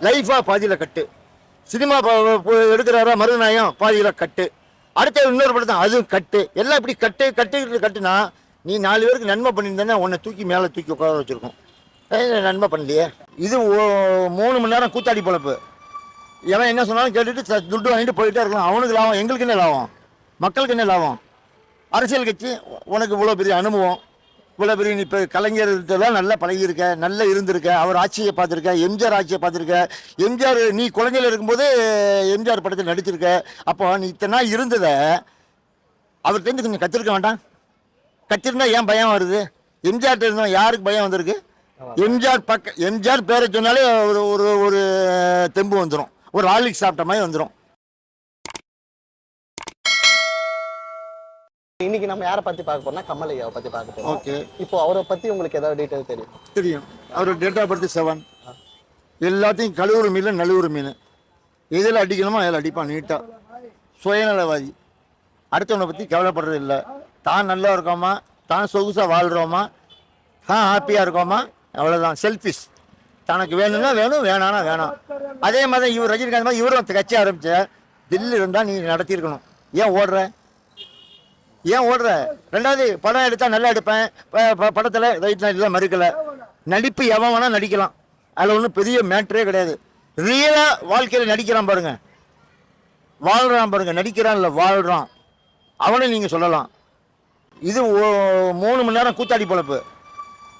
லைஃபா பாதியில் கட்டு. சினிமா எடுக்கிறாரா மருதநாயம் பாதியில் கட்டு. அடுத்த இன்னொரு படம் தான் அதுவும் கட்டு. எல்லாம் இப்படி கட்டு கட்டு கட்டுனா நீ நாலு பேருக்கு நன்மை பண்ணியிருந்தேன்னா உன்னை தூக்கி மேலே தூக்கி உட்கார வச்சுருக்கோம். நன்மை பண்ணலையே? இது ஓ- மூணு மணி நேரம் கூத்தாடி பொழப்பு. எவன் என்ன சொன்னாலும் கேட்டுட்டு துட்டு வாங்கிட்டு போயிட்டே இருக்கலாம். அவனுக்கு லாபம். எங்களுக்கு என்ன லாபம்? மக்களுக்கு என்ன லாபம்? அரசியல் கட்சி உனக்கு இவ்வளோ பெரிய அனுபவம். இவ்வளோ பெரிய நீ இப்போ கலைஞர் இதெல்லாம் நல்லா பழகியிருக்க நல்லா இருந்திருக்க அவர் ஆட்சியை பார்த்துருக்க எம்ஜிஆர் ஆட்சியை பார்த்துருக்க. எம்ஜிஆர் நீ குழந்தையில இருக்கும்போது எம்ஜிஆர் படத்தில் நடிச்சிருக்க. அப்போ நீ இத்தனை நாள் இருந்ததை அவர் கொஞ்சம் கத்திருக்க வேண்டாம். கத்திருந்தா ஏன் பயம் வருது? எம்ஜிஆர் இருந்தோம் யாருக்கு பயம் வந்திருக்கு? எம்ஜிஆர் பக்க எம்ஜிஆர் பேரை சொன்னாலே ஒரு ஒரு ஒரு தெம்பு வந்துடும் ஒரு ஆலிக் சாப்பிட்ட மாதிரி வந்துடும் இன்னைக்கு நம்ம யாரை பத்தி பார்க்க போறோம்னா கமல் ஐயாவை பத்தி பார்க்க போறோம். ஓகே. இப்போ அவரை பத்தி உங்களுக்கு ஏதாவது டீட்டெயில் தெரியும்? தெரியும். அவர் டேட் ஆஃப் பர்த் செவன் எல்லாத்தையும் கழுவுற மீன் நழுவுற மீன். எதில் அடிக்கணுமோ அதில் அடிப்பான் நீட்டாக சுயநலவாதி. அடுத்தவனை பற்றி கவலைப்படுறது இல்லை. தான் நல்லா இருக்கோமா? தான் சொகுசாக வாழ்கிறோமா தான் ஹாப்பியாக இருக்கோமா? அவ்வளோதான் செல்ஃபிஷ் தனக்கு வேணும்னா வேணும் வேணானா வேணாம். அதே மாதிரி இவர் ரஜினிகாந்த் மாதிரி இவரும் கட்சி ஆரம்பிச்ச தில்லி இருந்தால் நீ நடத்தியிருக்கணும். ஏன் ஓடுற? ஏன் ஓடுற? ரெண்டாவது படம் எடுத்தால் நல்லா எடுப்பேன். படத்தில் ப- படத்துல ரைட் மறுக்கல. நடிப்பு எவன் வேணால் நடிக்கலாம். அதில் ஒன்றும் பெரிய மேட்ரே கிடையாது. ரியலாக வாழ்க்கையில் நடிக்கிறான் பாருங்க. வாழ்கிறான் பாருங்க. நடிக்கிறான் இல்லை வாழ்கிறான் அவனை நீங்கள் சொல்லலாம். இது ஓ- மூணு மணி நேரம் கூத்தாடி பொழப்பு.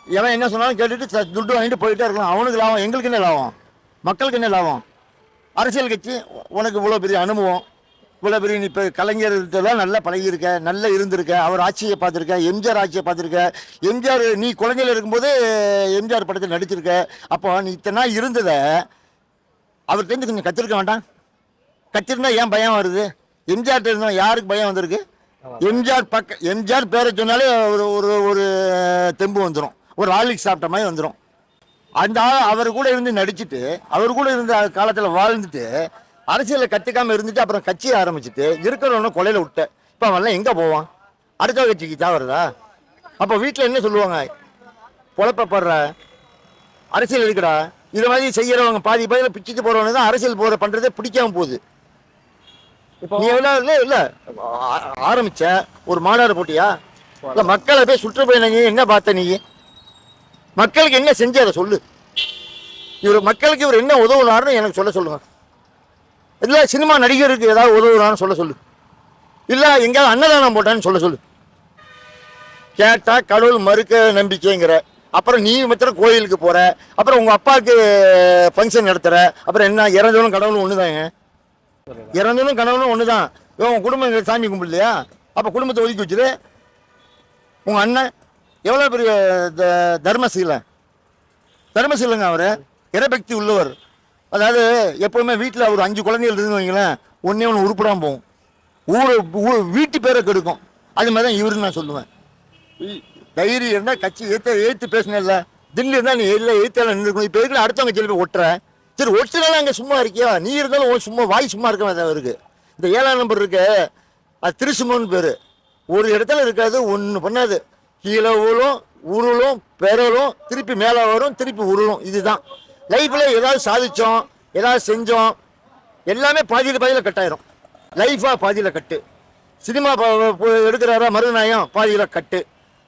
எவன் என்ன சொன்னாலும் கேட்டுட்டு துட்டு வாங்கிட்டு போயிட்டே இருக்கலாம். அவனுக்கு லாபம். எங்களுக்கு என்ன லாபம்? மக்களுக்கு என்ன லாபம்? அரசியல் கட்சி உனக்கு இவ்வளோ பெரிய அனுபவம். இவ்வளோ பெரிய இப்போ கலைஞர் இதெல்லாம் நல்லா பழகியிருக்க நல்லா இருந்திருக்க அவர் ஆட்சியை பார்த்துருக்க எம்ஜிஆர் ஆட்சியை பார்த்துருக்க. எம்ஜிஆர் நீ குழந்தையில் இருக்கும்போது எம்ஜிஆர் படத்தில் நடிச்சிருக்க. அப்போ நீ இத்தனை நாள் இருந்ததை அவர் கொஞ்சம் கத்திருக்க வேண்டாம். கத்திருந்தா ஏன் பயம் வருது? எம்ஜிஆர் இருந்தோம் யாருக்கு பயம் வந்திருக்கு? எம்ஜிஆர் பக்க எம்ஜிஆர் பேரை சொன்னாலே ஒரு ஒரு ஒரு தெம்பு வந்துடும் ஒரு ஆலிக் சாப்பிட்ட மாதிரி வந்துடும் அந்த ஆள் அவர் கூட இருந்து நடிச்சுட்டு அவர் கூட இருந்த காலத்தில் வாழ்ந்துட்டு அரசியலை கற்றுக்காம இருந்துட்டு அப்புறம் கட்சியை ஆரம்பிச்சுட்டு இருக்கிறவன கொலையில விட்ட. இப்போ அவன்லாம் எங்கே போவான்? அடுத்த கட்சிக்கு தாவறதா அப்போ வீட்டில் என்ன சொல்லுவாங்க? பொழப்பப்படுற அரசியல் இருக்குடா இது மாதிரி செய்யறவங்க பாதி பாதியில் பிச்சுட்டு போறவங்க தான் அரசியல் போற பண்றதே பிடிக்காம போகுது. இப்போ நீ எவ்வளோ இல்லை இல்லை ஆ- ஆரம்பிச்ச ஒரு மாநாடு போட்டியா? இல்லை மக்களை போய் சுற்றுப்பயணம் என்ன பார்த்த நீ? மக்களுக்கு என்ன செஞ்சு அதை சொல்லு. இவர் மக்களுக்கு இவர் என்ன உதவுனாருன்னு எனக்கு சொல்ல சொல்லுங்க. இல்லை சினிமா நடிகருக்கு ஏதாவது உதவுறான்னு சொல்ல சொல்லு. இல்லை எங்கேயாவது அன்னதானம் போட்டான்னு சொல்ல சொல்லு. கேட்டா கடவுள் மறுக்க நம்பிக்கைங்கிற. அப்புறம் நீ மாத்திரம் கோயிலுக்கு போற. அப்புறம் உங்க அப்பாவுக்கு ஃபங்க்ஷன் நடத்துற. அப்புறம் என்ன இறந்தவனும் கடவுளும் ஒண்ணுதாங்க இறந்தவனும் கடவுளும் ஒண்ணுதான். இவன் குடும்பம் சாமி கும்பிடலையா? அப்ப குடும்பத்தை ஒதுக்கி வச்சுரு. உங்க அண்ணன் எவ்வளவு பெரிய த- தர்மசீலன்? தர்மசீலங்க அவரு. இறபக்தி உள்ளவர். அதாவது எப்பவுமே வீட்டில் ஒரு அஞ்சு குழந்தைகள் இருந்து வைங்களேன் ஒன்னே ஒன்று உருப்படாம போகும். ஊரை ஊ- வீட்டு பேரை கெடுக்கும். அது மாதிரி தான் இவருன்னு நான் சொல்லுவேன். தைரியம் இருந்தால் கட்சி ஏற்ற ஏற்று பேசினல தில்லி இருந்தால் நீ இல்லை ஏற்றால நின்றுக்கணும் இப்போ இருக்கிற அடுத்தவங்க சொல்லி போய் ஒட்டுற. சரி ஒட்டுனாலும் அங்கே சும்மா இருக்கியா? நீ இருந்தாலும் உன் சும்மா வாய் சும்மா இருக்க வேண்டாம் இருக்கு. இந்த ஏழாம் நம்பர் இருக்கு. அது திருசுமோன்னு பேர். ஒரு இடத்துல இருக்காது ஒன்று பண்ணாது. கீழே ஊழும் உருளும் பெறலும் திருப்பி மேலே வரும் திருப்பி உருளும் இதுதான். லைஃப்பில் ஏதாவது சாதிச்சோம் ஏதாவது செஞ்சோம் எல்லாமே பாதியில் பாதியில் கட்டாயிரும் லைஃபாக பாதியில் கட்டு சினிமா எடுக்கிறாரா மருதநாயம் பாதியில் கட்டு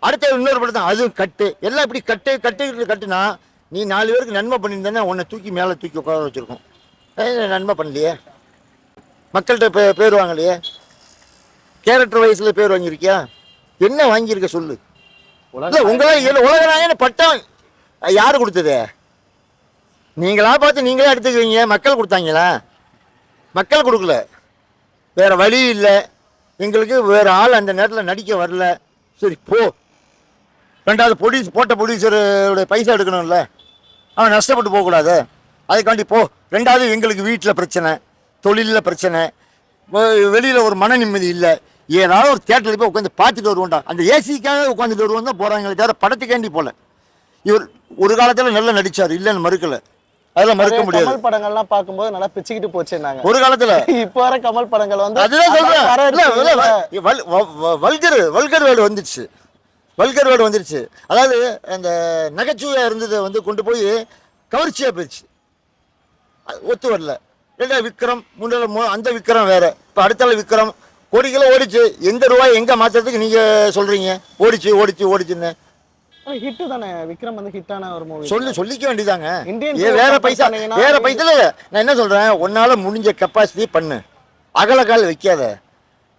அடுத்த இன்னொரு படம் தான் அதுவும் கட்டு எல்லாம் இப்படி கட்டு கட்டு கட்டுனா நீ நாலு பேருக்கு நன்மை பண்ணியிருந்தேன்னா உன்னை தூக்கி மேலே தூக்கி உட்கார வச்சிருக்கோம். நன்மை பண்ணலையே. மக்கள்கிட்ட பே பேர் வாங்கலையே. கேரக்டர் வயசில் பேர் வாங்கியிருக்கியா? என்ன வாங்கியிருக்க சொல்லு. இல்லை உங்களாம் உலக நாயன்னு பட்டம் யார் கொடுத்தது? நீங்களா பார்த்து நீங்களே எடுத்துக்கிறீங்க. மக்கள் கொடுத்தாங்களா? மக்கள் கொடுக்கல. வேறு வழி இல்லை. எங்களுக்கு வேறு ஆள் அந்த நேரத்தில் நடிக்க வரல. சரி போ. ரெண்டாவது ப்ரொடியூஸ் போட்ட ப்ரொடியூசருடைய பைசா எடுக்கணும்ல. அவன் நஷ்டப்பட்டு போகக்கூடாது. அதுக்காண்டி போ. ரெண்டாவது எங்களுக்கு வீட்டில் பிரச்சனை தொழிலில் பிரச்சனை. வெளியில் ஒரு மன நிம்மதி இல்லை. ஏதாவது ஒரு தேட்டரில் போய் உட்காந்து பார்த்துட்டு வருவோம்டா. அந்த ஏசிக்காக உட்காந்துட்டு வருவோம் தான் போகிறாங்களே தவிர படத்துக்காண்டி போகல இவர் ஒரு காலத்தில் நல்லா நடிச்சார். இல்லைன்னு மறுக்கலை. அதெல்லாம் மறுக்க முடியாது. கமல் படங்கள்லாம் பார்க்கும்போது நல்லா பிச்சுக்கிட்டு போச்சுன்னாங்க. ஒரு காலத்தில் இப்போ வர கமல் படங்கள் வந்து அதுதான் சொல்றேன். வல்கர் வல்கர் வேர்டு வந்துருச்சு. வல்கர் வேர்டு வந்துருச்சு. அதாவது அந்த நகைச்சுவையா இருந்ததை வந்து கொண்டு போய் கவர்ச்சியா போயிடுச்சு. ஒத்து வரல. ரெண்டாவது விக்ரம் முன்னால மு- அந்த விக்ரம் வேற. இப்போ அடுத்தால விக்ரம். கோடிக்கிலோ ஓடிச்சு. எந்த ரூபாய் எங்க மாத்துறதுக்கு நீங்க சொல்றீங்க? ஓடிச்சு ஓடிச்சு ஓடிச்சுன்னு. ஹிட் தானே. விக்ரம் வந்து ஹிட்டான ஒரு மூவி சொல்லி சொல்லிக்க வேண்டியதாங்க. வேற பைசா வேற பைசா நான் என்ன சொல்றேன்? உன்னால முடிஞ்ச கெப்பாசிட்டி பண்ணு. அகலக்கால் வைக்காத.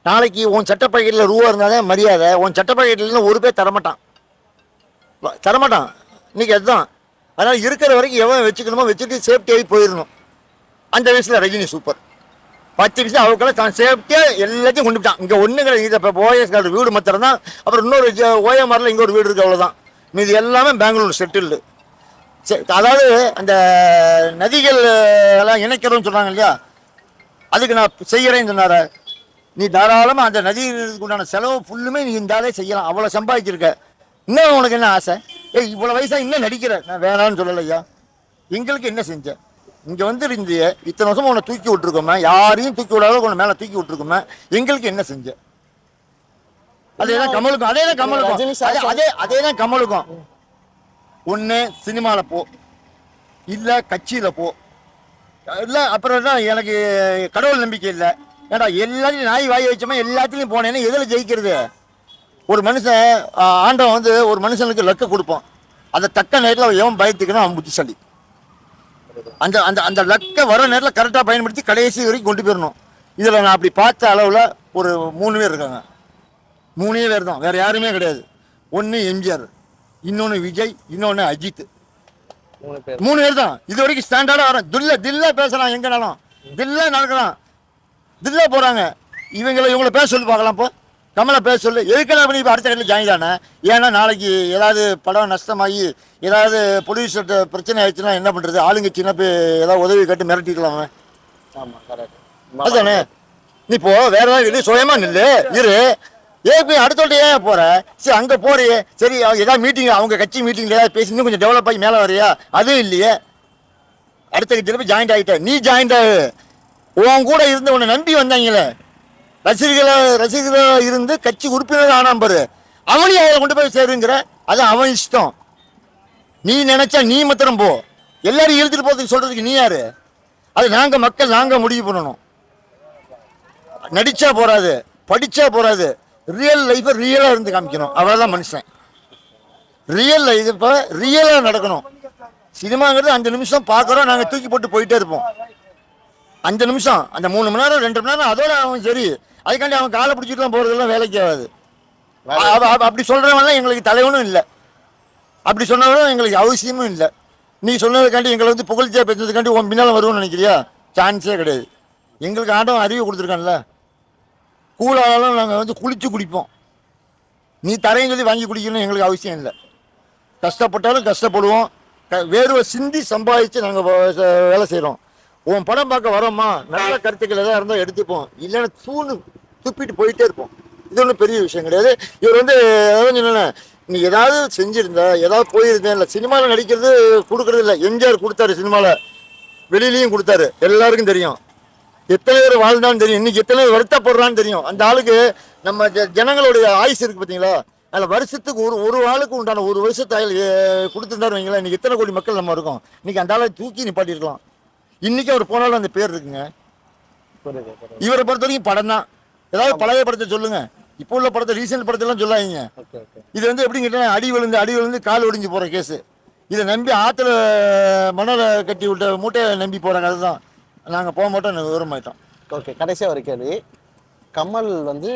நாளைக்கு உன் சட்ட பாக்கெட்டில் ரூபா இருந்தாலே மரியாதை. உன் சட்ட பாக்கெட்டில் ஒரு பேர் தரமாட்டான். தரமாட்டான். இன்னைக்கு அதுதான். அதனால இருக்கிற வரைக்கும் எவன் வச்சுக்கணுமோ வச்சுட்டு சேஃப்டியாகி போயிடணும். அந்த வயசுல ரஜினி சூப்பர் பத்து நிமிஷம் அவருக்கெல்லாம் தான் சேஃப்டியாக எல்லாத்தையும் கொண்டு போட்டான் இங்கே ஒன்று கிடையாது இதை இப்போ ஓஎஸ் கார்டு வீடு மாத்திரம் தான் அப்புறம் இன்னொரு ஓஎம்ஆரில் இங்கே ஒரு வீடு இருக்குது அவ்வளோதான் மீதி எல்லாமே பெங்களூர் செட்டில்டு. அதாவது அந்த நதிகள் எல்லாம் இணைக்கிறோம்னு சொல்கிறாங்க இல்லையா? அதுக்கு நான் செய்கிறேன்னு சொன்னார. நீ தாராளமாக அந்த நதிகளுக்கு உண்டான செலவு ஃபுல்லுமே நீ இருந்தாலே செய்யலாம். அவ்வளோ சம்பாதிச்சிருக்க. இன்னும் உனக்கு என்ன ஆசை? ஏய் இவ்வளோ வயசாக இன்னும் நடிக்கிற. நான் வேணான்னு சொல்லலையா எங்களுக்கு என்ன செஞ்ச? இங்கே வந்து இருந்திய இத்தனை வருஷம் உன்னை தூக்கி விட்டுருக்கோமே. யாரையும் தூக்கி விடாத உன்னை மேலே தூக்கி விட்டுருக்கோமே. எங்களுக்கு என்ன செஞ்சேன் அதே தான் கமலுக்கும் அதே தான் கமலுக்கும். அதே- அதே தான் கமலுக்கும். ஒன்று சினிமாவில் போ. இல்லை கட்சியில் போ. இல்லை அப்புறம் என்ன எனக்கு கடவுள் நம்பிக்கை இல்லை. ஏடா எல்லாத்தையும் நாய் வாய் வச்சோமா எல்லாத்துலேயும் போனேன்னா எதில் ஜெயிக்கிறது? ஒரு மனுஷன் ஆண்டவன் வந்து ஒரு மனுஷனுக்கு லக்க கொடுப்பான். அதை தக்க நேரத்தில் எவன் பயத்துக்கணும் அவன் புத்திசாலி. அந்த அந்த அந்த லக்க வர நேரத்தில் கரெக்டாக பயன்படுத்தி கடைசி வரைக்கும் கொண்டு போயிடணும். இதில் நான் அப்படி பார்த்த அளவில் ஒரு மூணு பேர் இருக்காங்க. மூணே பேர் தான் வேற யாருமே கிடையாது. ஒன்று எம்ஜிஆர் இன்னொன்று விஜய் இன்னொன்று அஜித். மூணு பேர். தான். இது வரைக்கும் ஸ்டாண்டர்டா வரும் தில்ல தில்ல பேசலாம் எங்கனாலும் தில்ல நடக்கலாம் தில்ல போறாங்க. இவங்களை இவங்களை பேச சொல்லி பார்க்கலாம் இப்போ கமலை பேச சொல்லு. எதுக்கெல்லாம் பண்ணி இப்போ அடுத்த கட்டில் ஜாயின் தானே ஏன்னா நாளைக்கு ஏதாவது படம் நஷ்டமாகி ஏதாவது ப்ரொடியூசர்கிட்ட பிரச்சனை ஆயிடுச்சுன்னா என்ன பண்ணுறது ஆளுங்கட்சினா போய் ஏதாவது உதவி கட்டு மிரட்டிக்கலாம் கரெக்ட் அதுதானே இப்போ வேற ஏதாவது இல்லை சுயமா நில்லு. இரு. ஏன் போய் ஏன் போற? சரி அங்க போறியே. சரி அவங்க ஏதாவது மீட்டிங் அவங்க கட்சி மீட்டிங்ல ஏதாவது பேசி இன்னும் கொஞ்சம் டெவலப் ஆகி மேல வரையா அதுவும் இல்லையே. அடுத்த கட்சியில போய் ஜாயிண்ட் ஆகிட்ட. நீ ஜாயிண்ட் ஆகு. உன் கூட இருந்து உன்னை நம்பி வந்தாங்களே. ரசிகர்களாக ரசிகர்களாக இருந்து கட்சி உறுப்பினர் ஆனான் பாரு. அவனையும் அவளை கொண்டு போய் சேருங்கிற. அது அவன் இஷ்டம். நீ நினைச்சா நீ மாத்திரம் போ. எல்லாரும் இழுத்துட்டு போகிறதுக்கு சொல்றதுக்கு நீ யாரு? அது நாங்கள் மக்கள் நாங்கள் முடிவு பண்ணணும். நடிச்சா போறாது படிச்சா போறாது. ரியல் லைஃப்பை ரியலா இருந்து காமிக்கணும். அவ்வளவுதான் மனுஷன். ரியல் லைஃப் இப்போ ரியலா நடக்கணும். சினிமாங்கிறது அஞ்சு நிமிஷம் பார்க்குறோம் நாங்க தூக்கி போட்டு போயிட்டே இருப்போம். அஞ்சு நிமிஷம். அந்த மூணு மணி நேரம் ரெண்டு மணி நேரம் அதோட அவன் சரி. அதுக்காண்டி அவன் காலை பிடிச்சிட்டுலாம் போறதெல்லாம் வேலைக்கு ஆகாது. அப்படி சொல்றவன்லாம் எங்களுக்கு தலைவனும் இல்லை. அப்படி சொன்னவனும் எங்களுக்கு அவசியமும் இல்லை. நீ சொன்னதுக்காண்டி எங்களை வந்து புகழ்ச்சியா பேசுறதுக்காண்டி உன் பின்னால் வருவோம்னு நினைக்கிறியா? சான்ஸே கிடையாது. எங்களுக்கு ஆண்டவன் அறிவு கொடுத்துருக்கான்ல. கூழாலும் நாங்கள் வந்து குளித்து குடிப்போம். நீ தரையும் சொல்லி வாங்கி குடிக்கணும்னு எங்களுக்கு அவசியம் இல்லை. கஷ்டப்பட்டாலும் கஷ்டப்படுவோம். க- வேர்வை சிந்தி சம்பாதிச்சு நாங்கள் வேலை செய்கிறோம் உன் படம் பார்க்க வரோம்மா. நல்ல கருத்துக்கள் எதாவது இருந்தால் எடுத்துப்போம். இல்லைன்னா தூணு துப்பிட்டு போயிட்டே இருப்போம். இது ஒன்றும் பெரிய விஷயம் கிடையாது. இவர் வந்து அதான் சொன்னேன் நீ ஏதாவது செஞ்சிருந்த ஏதாவது போயிருந்தேன் இல்லை சினிமாவில் நடிக்கிறது கொடுக்குறது இல்லை. எம்ஜிஆர் கொடுத்தாரு சினிமாவில் வெளியிலையும் கொடுத்தாரு. எல்லாருக்கும் தெரியும். எத்தனை பேர் வாழ்ந்தான்னு தெரியும். இன்னைக்கு எத்தனை பேர் வருத்தப்படுறான்னு தெரியும். அந்த ஆளுக்கு நம்ம ஜனங்களுடைய ஆயுசு இருக்கு பார்த்தீங்களா அதில் வருஷத்துக்கு ஒரு ஒரு ஆளுக்கு உண்டான ஒரு வருஷத்தை ஆயுள் கொடுத்துருந்தாரு வைங்களேன். இன்னைக்கு எத்தனை கோடி மக்கள் நம்ம இருக்கோம். இன்னைக்கு அந்த ஆளை தூக்கி நிப்பாட்டிருக்கலாம் இன்னைக்கு அவர் போனாலும் அந்த பேர் இருக்குங்க. இவரை பொறுத்த வரைக்கும் படம் தான். ஏதாவது பழைய படத்தை சொல்லுங்க. இப்போ உள்ள படத்தை ரீசெண்ட் படத்தெல்லாம் சொல்லாதீங்க. இது வந்து எப்படி கேட்டால் அடி விழுந்து அடி விழுந்து கால் ஒடிஞ்சு போகிற கேஸு இதை நம்பி ஆற்றுல மணலை கட்டி விட்ட மூட்டையை நம்பி போகிற கதை தான் நாங்கள் போக மாட்டோம் விவரமாயிட்டோம் ஓகே கடைசியா ஒரு கேள்வி. கமல் வந்து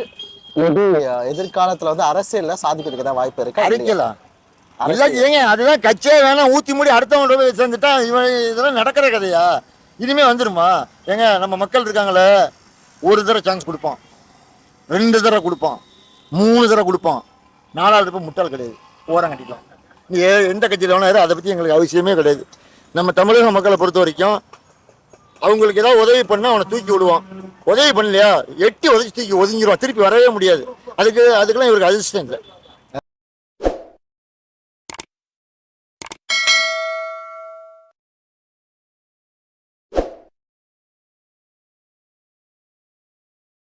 எதிர்காலத்துல வந்து அரசியல்ல சாதிக்கிறதுக்கு தான் வாய்ப்பு இருக்கா? அடிக்கலாம் எல்லாம் ஏங்க அதுதான் கட்சியே வேணாம் ஊற்றி மூடி அடுத்தவங்க போய் சேர்ந்துட்டா இவன் இதெல்லாம் நடக்கிற கதையா? இனிமே வந்துருமா? ஏங்க நம்ம மக்கள் இருக்காங்களே ஒரு தடவை சான்ஸ் கொடுப்போம். ரெண்டு தடவை கொடுப்போம். மூணு தடவை கொடுப்போம். நாலாவது தடவை முட்டாள் கிடையாது. ஓரம் கட்டிக்கலாம் நீ எந்த கட்சியில் வேணா இரு, அதை பற்றி எங்களுக்கு அவசியமே கிடையாது. நம்ம தமிழக மக்களை பொறுத்த வரைக்கும் அவங்களுக்கு ஏதாவது உதவி பண்ணால் அவனை தூக்கி விடுவான். உதவி பண்ணலையா? எட்டி உதச்சி தூக்கி ஒதுங்கிடுவான் திருப்பி வரவே முடியாது. அதுக்கு அதுக்கெல்லாம் இவருக்கு அதிர்ஷ்டம் இல்லை.